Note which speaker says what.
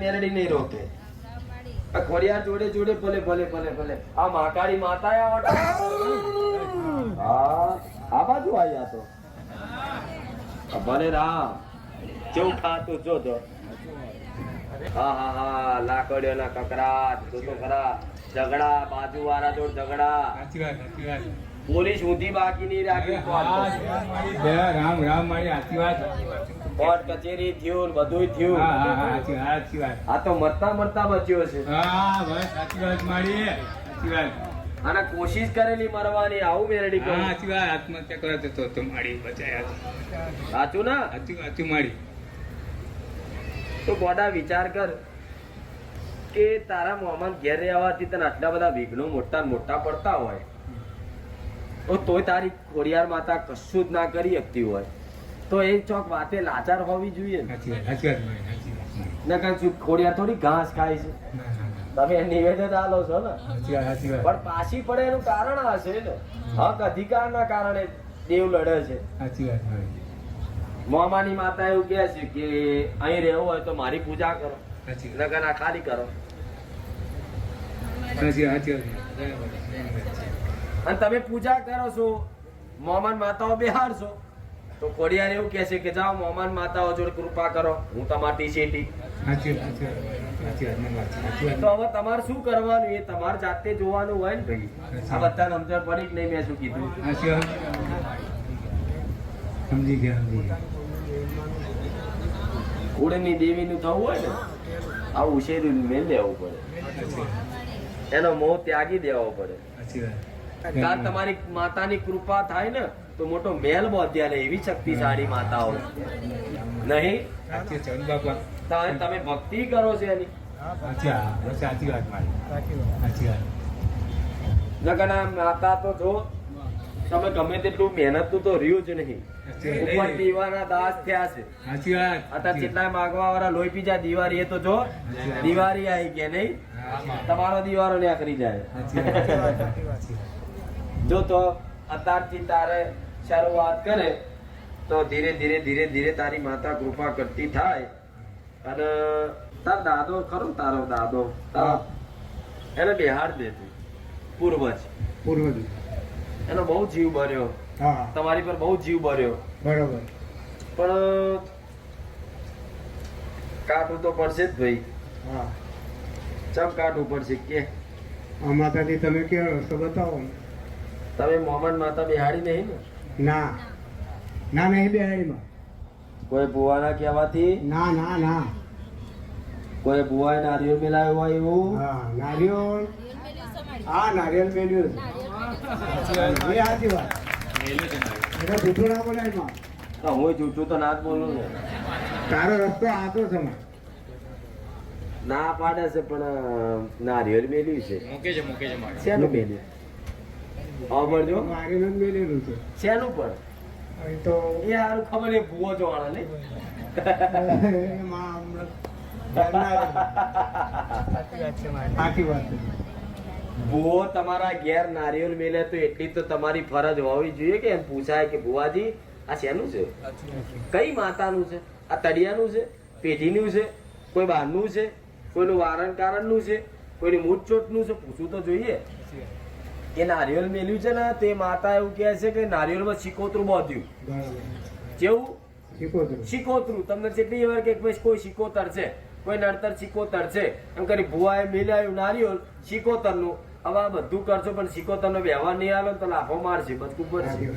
Speaker 1: મેલડી નહીં રોકે. આ ખોડિયાર જોડે જોડે ભલે ભલે ભલે ભલે. આ મહાકાળી માતા આયા આ બાજુ આયા તો. ભલે રામ. કેવું ખાતું જો હા હા હા લાકડીઓ ના જો તો ખરા. ઝઘડા બાજુ વાળા જોડ ઝઘડા. પોલીસ ઊંધી બાકી નહીં રાખી
Speaker 2: રામ રામ મારી વાત.
Speaker 1: કોર્ટ કચેરી થયું બધું થયું. આ તો મરતા મરતા બચ્યો છે.
Speaker 2: હા બસ સાચી વાત મારી સાચી વાત.
Speaker 1: અને કોશિશ કરેલી મરવાની આવું મેરડી
Speaker 2: હા સાચી વાત આત્મહત્યા કરે તો તો મારી બચાયા
Speaker 1: સાચું ના?
Speaker 2: સાચું સાચું મારી.
Speaker 1: તો ગોડા વિચાર કર કે તારા મોહમ્મદ ઘેર રહેવાથી તને આટલા બધા વિઘ્નો મોટા મોટા પડતા હોય. તોય તારી ખોડિયાર માતા કશું જ ના કરી શકતી હોય. તો એ ચોક વાતે લાચાર હોવી જોઈએ નકર શું ખોડિયાર થોડી ઘાસ ખાય છે. તમે નિવેદન આલો છો ને. પણ પાછી પડે એનું કારણ હશે ને. હક અધિકારના કારણે દેવ લડે છે.
Speaker 2: સાચી વાત
Speaker 1: મોમાની માતા એવું કહે છે કે અહીં રહેવું હોય તો મારી પૂજા કરો. લગન આ ખાલી કરો. અને તમે પૂજા કરો છો મોમાન માતાઓ બેહાડશો. તો ખોડિયાર એવું કહે છે કે જાઓ મોમાન માતાઓ જોડે કૃપા કરો હું તમારી શેટી
Speaker 2: સાચી વાત સાચી વાત સાચી વાત મારી વાત. સાચી
Speaker 1: તો હવે તમારે શું કરવાનું? એ તમારે જાતે જોવાનું હોય ને ભાઈ. આ બધા સમજણ પડી કે નહીં મેં શું કીધું?
Speaker 2: સમજી ગયા સમજી ગયા.
Speaker 1: કુળની દેવીનું થવું હોય ને આ ઉછેર્યું મેં લેવું પડે. એનો મોહ ત્યાગી દેવો પડે. કાલ તમારી માતાની કૃપા થાય ને તો મોટો મેલ બોધ્યા લે એવી શક્તિશાળી માતાઓ. નહીં? તમે તમે ભક્તિ કરો છો એની.
Speaker 2: સાચી વાત સાચી વાત
Speaker 1: માતા તો જો તમે ગમે તેટલું મહેનત તો રહ્યું જ નહીં. ઉપર દીવાના દાસ થયા છે.
Speaker 2: સાચી વાત.
Speaker 1: અત્યારે કેટલાય માગવા વાળા લોહી પીજા દિવાળી એ તો જો દિવાળી આવી કે નહીં? તમારો દિવાળો ન્યા કરી જાય. જો તો અત્યારથી તારે શરૂઆત કરે તો ધીરે ધીરે ધીરે ધીરે તારી માતા કૃપા કરતી થાય. અને તાર દાદો ખરો તારો દાદો? એને બિહાર દે તું. પૂર્વજ.
Speaker 3: પૂર્વજ.
Speaker 1: એનો બહુ જીવ ભર્યો તમારી પર બહુ જીવ ભર્યો
Speaker 3: બરોબર.
Speaker 1: પણ કાઢવું તો પડશે જ ભાઈ.
Speaker 3: હા.
Speaker 1: ચમ કાઢવું પડશે? કે?
Speaker 3: માતાજી તમે કે રસ્તો બતાવો.
Speaker 1: તમે મોહમ્મદ માતા બેહાડી નહીં ને?
Speaker 3: ના. ના નહીં બેહાડીમાં
Speaker 1: કોઈ ભુવાના કહેવાથી?
Speaker 3: ના ના ના.
Speaker 1: કોઈ ભુવાએ નારિયેળ મિલાવ્યું હોય એવું?
Speaker 3: હા નારિયેળ. હા નારિયેળ મેલ્યું. છે એ સાચી વાત. એટલે જૂઠું ના બોલાય એમાં.
Speaker 1: તો હું જૂઠું તો ના જ બોલું ને.
Speaker 3: તારો રસ્તો આતો છે.
Speaker 1: ના પાડે છે પણ નારિયેળ મેલ્યું છે.
Speaker 2: મૂકે છે મૂકે છે
Speaker 1: મેલ્યું? સાંભળજો
Speaker 3: મારીને મેલેલું છે.
Speaker 1: શેનું પણ?
Speaker 3: એ તો
Speaker 1: એ હારું ખબર એ ભૂવો ભૂવો તમારા ઘેર નારિયેળ મેલે તો એટલી તો તમારી ફરજ હોવી જોઈએ કે એમ પૂછાય કે ભુવાજી આ શેનું છે? કઈ માતાનું છે? આ તળિયાનું છે? પેઢીનું છે? કોઈ બહારનું છે? કોઈનું વારણ કારણનું છે? કોઈની મૂઠચોટનું છે? પૂછવું તો જોઈએ. એ નારિયેલ મેલ્યું છે ને તે માતા એવું કહે છે કે નારિયેલમાં શીકોતરું બાંધ્યું. જેવું શિકોતરું. તમને જેટલી વાર કે કોઈ શીકોતર છે કોઈ નડતર શીકોતર છે એમ કરી ભુવાએ મિલાયું નારિયેળ શિકોતરનું. હવે આ બધું કરશો પણ શિકોતરનો વ્યવહાર નહીં આવે તો લાભો મારશે
Speaker 3: બધું
Speaker 1: પડશે.